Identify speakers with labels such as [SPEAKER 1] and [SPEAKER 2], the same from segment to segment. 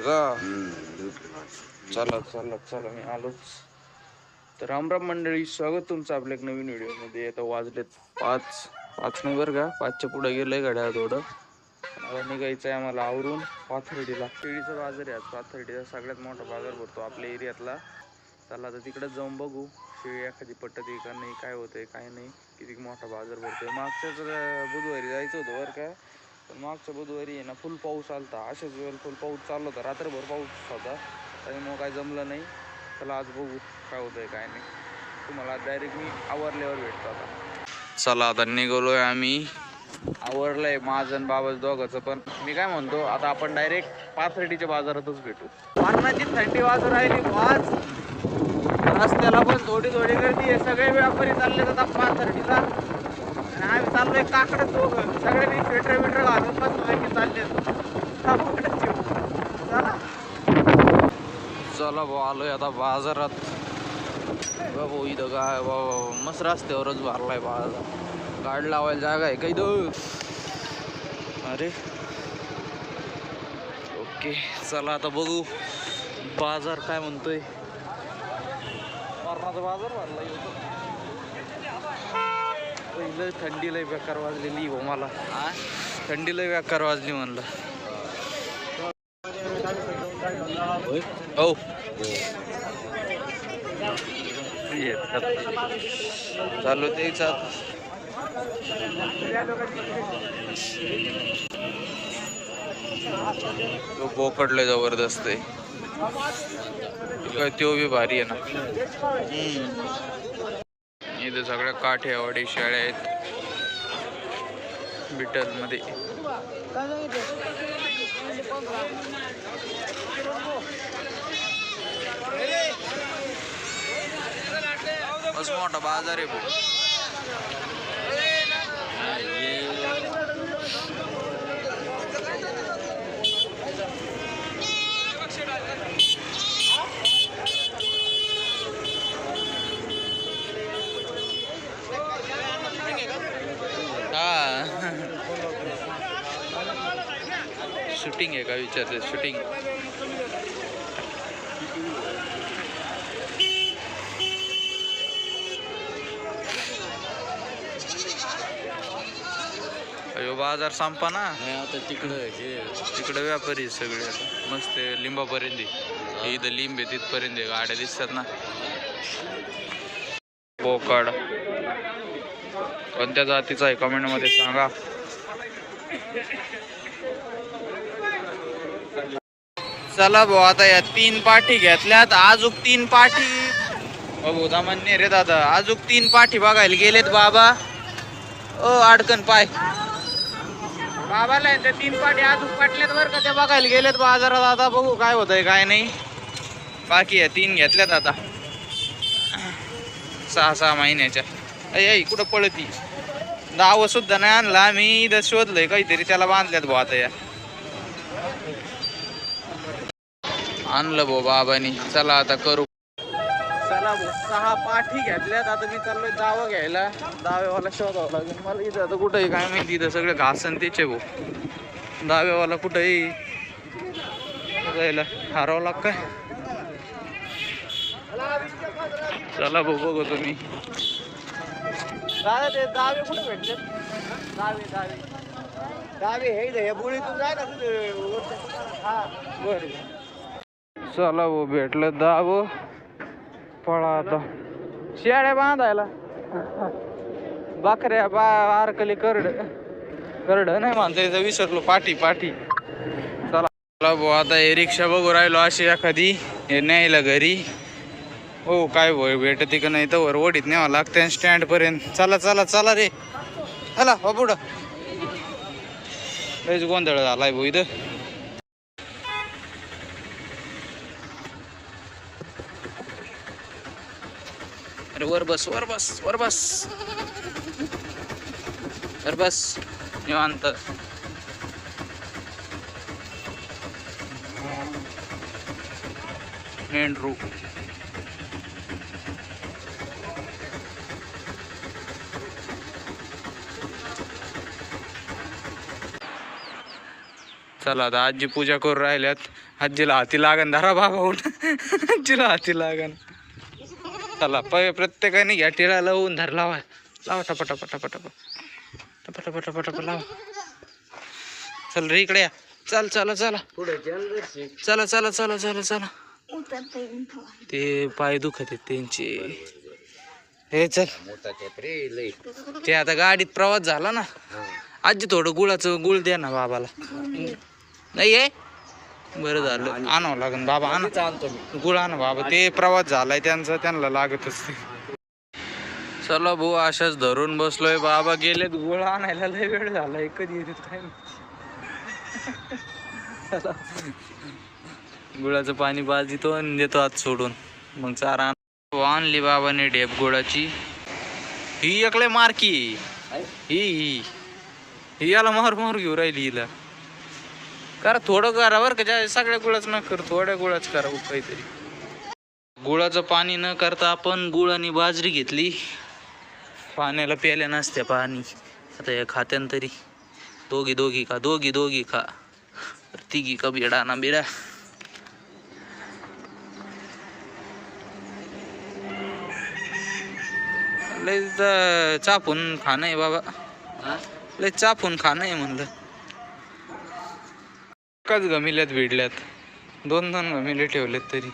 [SPEAKER 1] का? चला चला चला मी आलोच. तर रामराम मंडळी स्वागत तुमचं आपल्या एक नवीन व्हिडिओमध्ये. आता वाजलेत पाच पाच नाही बरं का? पाचच्या पुढे गेलंय गाड्या थोडं. निघायचं आहे आम्हाला आवरून पाथर्डीला. केळीचा बाजार आहे आज. पाथर्डीचा सगळ्यात मोठा बाजार भरतो आपल्या एरियातला. चला आता तिकडे जाऊन बघू. शेळी एखादी पटत का नाही काय होतंय काय नाही. किती मोठा बाजार भरतोय. मागच्याच अं, बुधवारी जायचं होतं बरं का. पण मागच्या बुधवारी आहे ना फुल पाऊस आलता. अशाच वेळेला फुल पाऊस चालला होता. रात्रभर पाऊस होता. त्यामुळं काय जमलं नाही. चला आज बघू काय होतंय काय नाही. तुम्हाला डायरेक्ट मी आवरल्यावर भेटतो आता. चला आता निघालोय आम्ही. आवरलंय माझं बाबाच दोघाचं पण. मी काय म्हणतो आता आपण डायरेक्ट पाथर्डीच्या बाजारातच भेटू. पारणाची थंडी वाजून राहिली वाज रस्त्याला पण थोडी थोडी गर्दी आहे. सगळे व्यापारी चालले जातात पाथर्डीला. आणि आम्ही चाललोय काकडं दोघं. सगळ्यांनी स्वेटर बिटर घालून पण माहिती चालले. चला. चला भाऊ आलोय आता बाजारात. बाबू इथं काय बाबा मस्त रस्त्यावरच भरलाय बाजार. गाडी लावायला जागा आहे काही इथं? अरे. ओके चला आता बघू. बाजार काय म्हणतोय? मरणाचा बाजार भरला पहिलं थंडी लय बेकार वाजलेली हो मला. थंडी लय बेकार वाजली म्हणलं. हो चालू ते तो बोकडले जबरदस्त आहे. काय तो बी भारी आहे ना. इथं सगळ्या काठेवाडी शाळा आहेत. बिटलमध्ये मोठा बाजार आहे भाऊ हा शूटिंग आहे का विचारते शूटिंग अयो बाजार संपा ना.
[SPEAKER 2] आता तिकडं
[SPEAKER 1] तिकडे व्यापारी सगळे. आता मस्त लिंबापर्यंत. इथं लिंब आहे तिथपर्यंत. गाड्या दिसतात ना. बोकाड. कोणत्या जातीचा आहे? कमेंटमध्ये सांगा. चला भाऊ आता या तीन पाठी घेतल्यात. आजूक तीन पाठी. बाबू दामान्य रे दादा. आजूक तीन पाठी बघायला गेलेत बाबा. ओ अडकन पाय. बाबाला त्या तीन पाठी अजून पाटल्यात बरं का ते बघायला गेलेत बाजारात आता बघू काय होतंय काय नाही. बाकी आहे तीन घेतल्यात आता. सहा सहा महिन्याच्या. अय कुठं पळती? दाव सुद्धा नाही आणला. आम्ही इथं शोधलंय काहीतरी त्याला बांधल्यात भाऊ आता या. आणलं भाऊ बाबानी. चला आता करू. चला भाऊ सहा पाठी घेतल्यात. आता मी चाललोय दावा घ्यायला. दावेवाला शोधावं लागेल. मला इथं आता कुठंही काय माहिती इथं सगळं घास आणि त्याचे भाऊ. दाव्यावाला कुठंही जायला हारावं लाग काय चला भाऊ बघू तुम्ही. दादा ते दावे कुठे भेटले? दावे दावे. दावे हे हे बुळीतून जाय ना तुझे हा बरं. चला भाऊ भेटलं दाव पळा आता. शेळ्या बांधायला. बकऱ्या बा आरकली करड. करड नाही म्हणता विसरलो पाठी पाठी. चला चला भाऊ आता हे रिक्षा बघू राहिलो अशी एखादी. हे न्यायला घरी. हो काय भाऊ भेटत का नाही तर ओढीत न्यावं लागतं स्टँड पर्यंत. चला चला चला रे. चला हो पुढं. लयच गोंधळ झालाय भाऊ इथं. वर बस वर बस वर बस. वर बस निवांत. मेंढरू चला आता आजी पूजा करून राहिल्यात. आजीला हाती लागन धरा बाबा उठ आजीला हाती लागन. चला प प्रत्येकाने घ्या टिळा लावून धर लावा. लावा टपा टपा टपा टपा टपा टपा टपा टपा लावा. चल रे इकडे या. चल चला चला.
[SPEAKER 2] चला
[SPEAKER 1] चला चला चला चला. ते पाय दुखत आहेत त्यांचे. हे चल. ते आता गाडीत प्रवास झाला ना. आजी थोडं गुळाचं गुळ द्या ना बाबाला. नाही आहे? बरं झालं. आणावं लागेल बाबा आणा.
[SPEAKER 2] आणतो मी.
[SPEAKER 1] गुळ आणा बाबा ते प्रवास झालाय त्यांचा त्यांना लागतच ते. चला भाऊ अशाच धरून बसलोय. बाबा गेलेत गुळ आणायला लय वेळ झालाय कधी येतात काय माहीत. गुळाचं पाणी बाजितो आणि देतो आत सोडून. मग चारा आण- आणली बाबाने ढेप गुळाची. ही एकले मारकी. ही ही. ही याला मार मार घेऊ राहिली हिला. करा थोडं करा बरं का ज्या सगळ्या गुळाच न कर थोड्या गुळाच करा काहीतरी गुळाचं पाणी न करता आपण गुळ आणि बाजरी घेतली. पाण्याला प्यायल्या नसत्या पाणी. आता या खात्यान तरी. दोघी दोघी खा दोघी दोघी खा. तिघी का बिडा ना बिडा. लय चापून खाणं आहे बाबा. लय चापून खाणं आहे म्हणलं. एकाच गमिल्यात भिडल्यात. दोन दोन गमिले ठेवलेत तरी.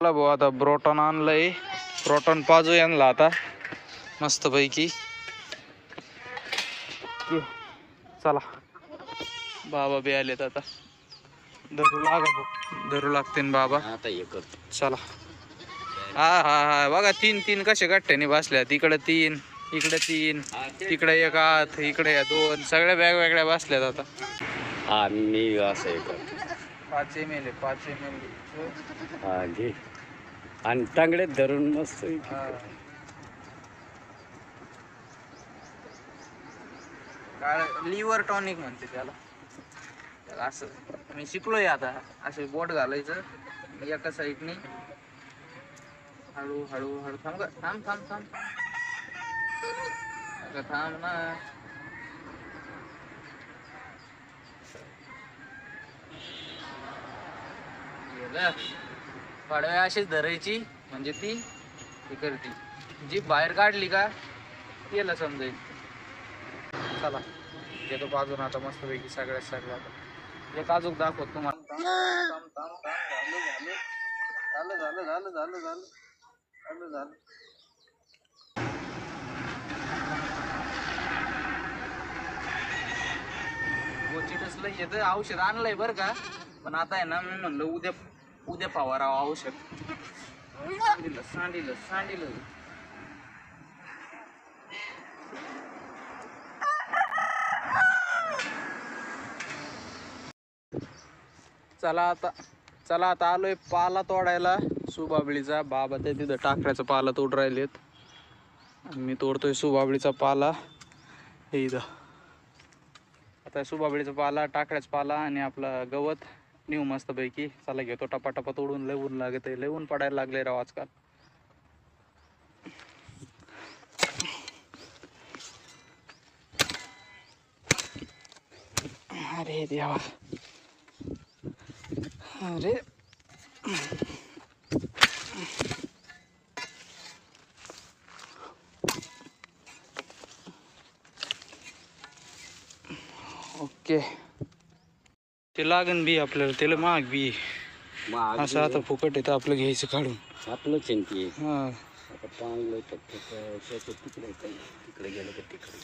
[SPEAKER 1] चला भाऊ आता ब्रोटॉन आणलंय. प्रोटॉन पाजू यांना आता. मस्त पैकी चला. बाबा बी आलेत आता. धरू लागा. धरू लागते न बाबा
[SPEAKER 2] आता
[SPEAKER 1] चला. हा हा हा. बघा तीन तीन कसे गठ्ठ्याने बसल्यात इकडे तीन. इकडे तीन तिकडे एक आत इकडे या दोन सगळ्या वेगवेगळ्या बसल्यात आता.
[SPEAKER 2] हा मी असं करतो.
[SPEAKER 1] पाच एम एल पाच एम एल
[SPEAKER 2] हा घे. आणि टांगड्यात धरून मस्त
[SPEAKER 1] काय लिव्हर टॉनिक म्हणते त्याला. असं मी शिकलोय आता असे बोट घालायचं. एका साईडने हळू हळू हळू. थांब. थांब थांब थांब. अगं थांब ना. पाडव्या अशीच धरायची. म्हणजे ती हे करते. जी बाहेर काढली का गेलं समजेल. चला. येतो बाजून आता मस्त पैकी सगळ्यात सगळ्यात. एक अजून दाखवत तुम्हाला. झालं झालं. झालं झालं झालं झालं झालं झालं. गोचिटच लय येतं. औषध आणलंय बरं का. पण आता आहे ना मी म्हणलं उद्या उद्या फवारावं औषध. सांडिलं सांडिलं सांडिलं. चला आता चला आता आलोय पाला तोडायला. सुबाबळीचा बाबा ते तिथं टाकऱ्याचा पाला तोड राहिलेत. मी तोडतोय सुबाबळीचा पाला. हे इथं. आता सुबाबळीचा पाला टाकऱ्याचा पाला आणि आपला गवत. नेऊ मस्तपैकी. चला घेतो टपाटपा तोडून. लय ऊन लागत आहे लय ऊन पडायला लागले राव आजकाल. अरे देवा. अरे. ते लागन बी आपल्याला त्याला महाग बी.
[SPEAKER 2] मग
[SPEAKER 1] असं आता फुकट येतं आपलं घ्यायचं काढून.
[SPEAKER 2] आपलं चिंती
[SPEAKER 1] हा.
[SPEAKER 2] आता तर तिकडे गेलं का तिकडे?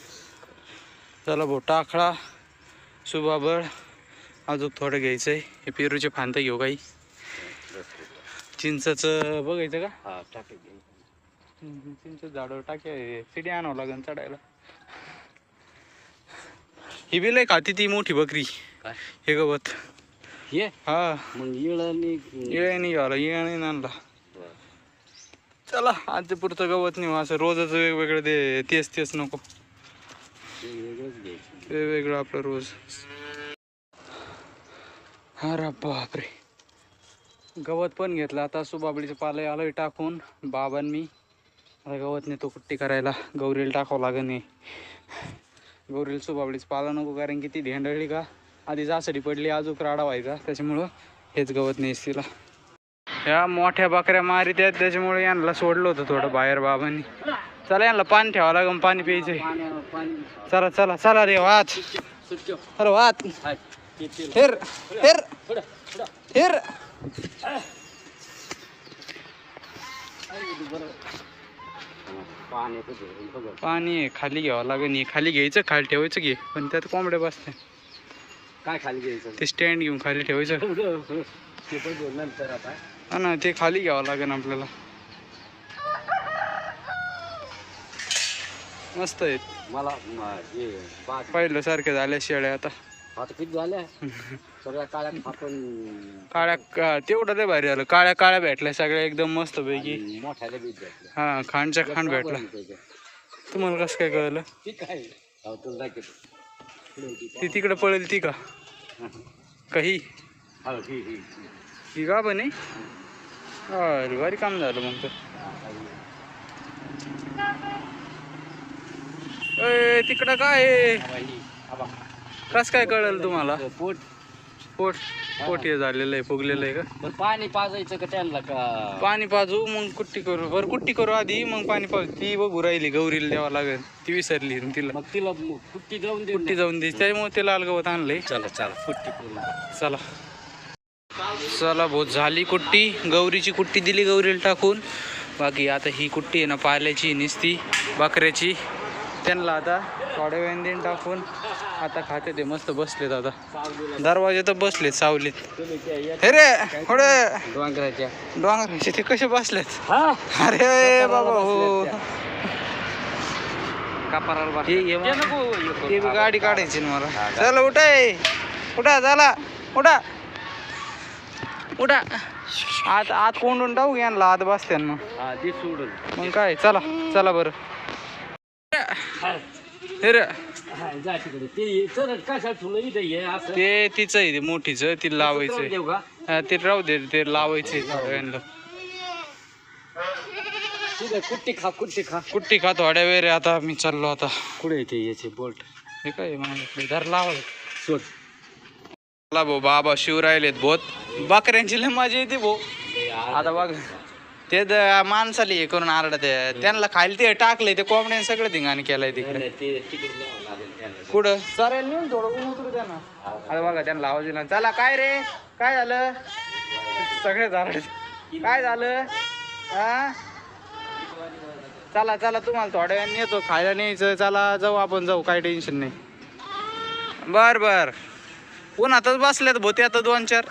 [SPEAKER 1] चला भाऊ टाकळा सुबाबळ अजून थोडं घ्यायचं आहे हे पेरूचे फांदे घेऊ काही. चिंचाचं बघायचं का?
[SPEAKER 2] हा टाके
[SPEAKER 1] चिंच झाडावर टाक्या सिडी आणावं लागेल चढायला. ही बी लय खाती ती मोठी बकरी.
[SPEAKER 2] काय?
[SPEAKER 1] हे गवत.
[SPEAKER 2] ये
[SPEAKER 1] हा.
[SPEAKER 2] मग इळानी
[SPEAKER 1] इळे नाही घाला इळे नाही आणला चला आज पुरतं गवत नाही असं रोजच वेगवेगळं दे तेच तेच नको. वेगवेगळं आपलं रोज. अरे बापरे. गवत पण घेतलं. आता सुबाबळीचं पालय आलोय टाकून. बाबांनी. मी आता गवत नेतो कुट्टी करायला. गौरीला टाकावं लागेल. नाही गोरील सुबाबळीच पाला नको कारण की ती ढेंडळली का? आधी जासडी पडली अजून राडा व्हायचा. त्याच्यामुळं हेच गवत नाही तिला. ह्या मोठ्या बकऱ्या मारित आहेत त्याच्यामुळे यांना सोडलं होतं थोडं बाहेर बाबांनी. चला यांना पाणी ठेवावं लागेल पाणी प्यायचंय चला चला चला रे वाच. चला वाच. हेर हेर हेर पाणी आहे, खाली घ्यावं लागेल. हे खाली घ्यायचं खाली ठेवायचं घे पण त्यात कोंबड्या बसते
[SPEAKER 2] काय खाली घ्यायचं?
[SPEAKER 1] ते स्टँड घेऊन खाली ठेवायचं.
[SPEAKER 2] ते पण बोल नंतर आता.
[SPEAKER 1] हा ना ते खाली घ्यावं लागेल आपल्याला. मस्त आहेत
[SPEAKER 2] मला हे
[SPEAKER 1] पहिलं सारखे झाल्या शेळ्या आता.
[SPEAKER 2] झाल्या सगळ्या काळ्या आपण
[SPEAKER 1] काळ्या का तेवढं लय भारी झालं. काळ्या काळ्या भेटल्या सगळ्या एकदम मस्त पैकी
[SPEAKER 2] मोठ्याला बीज भेटल्या.
[SPEAKER 1] हा खांडच्या खांड भेटला. तुम्हाला कसं काय कळलं?
[SPEAKER 2] ठीक आहे. तुला दाखवतो. पुढे होती.
[SPEAKER 1] ती. तिकडे पळेल ती का? काही.
[SPEAKER 2] हो ही ही.
[SPEAKER 1] ही का बने? अरे भारी काम झालं मग तर. तिकडं काय? आहे?
[SPEAKER 2] हा हा बा.
[SPEAKER 1] कसं काय कळलं तुम्हाला?
[SPEAKER 2] पोट.
[SPEAKER 1] पोट. पोट हे झालेलं आहे फुगलेलं आहे का?
[SPEAKER 2] पण पाणी पाजायचं का त्यांना का?
[SPEAKER 1] पाणी पाजू मग कुट्टी करू. बरं कुट्टी करू आधी मग पाणी पाजू. ती बघू राहिली गौरीला द्यावं लागेल. ती विसरली तिला.
[SPEAKER 2] मग तिला कुट्टी जाऊन दे
[SPEAKER 1] कुट्टी जाऊन दे. त्यामुळे ते लाल गवत आणलंय.
[SPEAKER 2] चला चला कुट्टी करून
[SPEAKER 1] चला. चला भाऊ झाली कुट्टी. गौरीची कुट्टी दिली गौरीला टाकून. बाकी आता ही कुट्टी आहे ना पाल्याची निसती बकऱ्याची. त्यांना आता थोड्या देऊन टाकून आता खाते ते मस्त बसलेत आता. दरवाजे तर बसलेत सावलीत. हे रे थोडे
[SPEAKER 2] डोंगराच्या.
[SPEAKER 1] डोंगराचे ते कसे बसलेत?
[SPEAKER 2] हा?
[SPEAKER 1] अरे बाबा हो.
[SPEAKER 2] कपाराला
[SPEAKER 1] हे- गाडी काढायची ना मला. चला उठाय उठा चला. उठा. उठा. आत आत कोंडून टाकू यांना आत बसत्यान मग काय चला चला बरं.
[SPEAKER 2] जा तिकडे. ते चल कशा तुला इथं ये असं.
[SPEAKER 1] ते तिचं आहे ते मोठीचं ती लावायचंय
[SPEAKER 2] देऊ का?
[SPEAKER 1] हा, ते राहू दे ते.
[SPEAKER 2] तिथं कुट्टी खा कुट्टी खा.
[SPEAKER 1] कुट्टी खा थोड्या वेळ आता मी चाललो आता.
[SPEAKER 2] कुठे येते याचे बोल्ट
[SPEAKER 1] हे काय माझ्याकडे धर चला भाऊ बाबा शिव राहिलेत बहुत बकऱ्यांची लय मजा येते भाऊ. आता बघ. ते द- माणसाला हे करून आरडत आहे. त्यांना खायला ते टाकलंय ते कोंबड्याने सगळं धिंगाण केलंय तिकडे.
[SPEAKER 2] ते.
[SPEAKER 1] कुठं? चालेल नेऊन थोडं ऊन उतरू द्या ना. अरे बघा त्यांना आवाज दिला चला काय रे? काय झालं? सगळे झालं. काय झालं? हा चला चला तुम्हाला थोड्या वेळाने येतो खायला न्यायचं. चला जाऊ आपण जाऊ. काय टेन्शन नाही. बर बर. उन्हातच बसल्यात भोते आता दोन चार.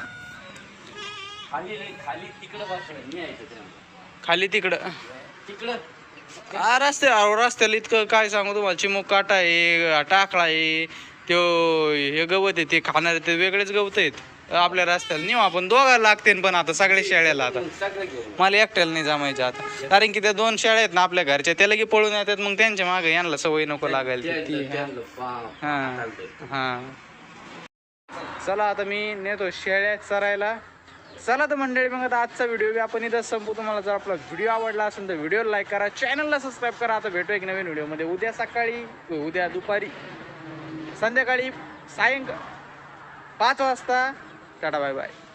[SPEAKER 2] खाली खाली तिकडं बसलं न्यायचं त्यांना.
[SPEAKER 1] खाली तिकडं.
[SPEAKER 2] तिकडं?
[SPEAKER 1] हा रस्ते अहो, रस्त्याला इतकं काय सांगू तुम्हाला? चिमूक काटा आहे टाकळा आहे त्यो हे गवत आहे ते खाणारे ते वेगळेच गवत आहेत. आपल्या रस्त्याला नेऊ आपण दोघाला लागते पण आता सगळे शेळ्याला आता. मला एकट्याला नाही जमायचं आता. कारण की त्या दोन शेळ्या आहेत ना आपल्या घरच्या त्याला की पळून येतात मग त्यांच्या मागे यांना सवय नको लागायला ती- हा.
[SPEAKER 2] चालतंय.
[SPEAKER 1] हा. चला आता मी नेतो शेळ्या चरायला. चला तर मंडळी मग आता आजचा व्हिडिओ बी आपण इथं संपू तुम्हाला जर आपला व्हिडिओ आवडला असेल तर व्हिडिओ लाईक करा. चॅनलला सबस्क्राईब करा. आता भेटू एक नवीन व्हिडिओमध्ये उद्या सकाळी उद्या दुपारी संध्याकाळी सायंकाळ पाच वाजता. Tata bye bye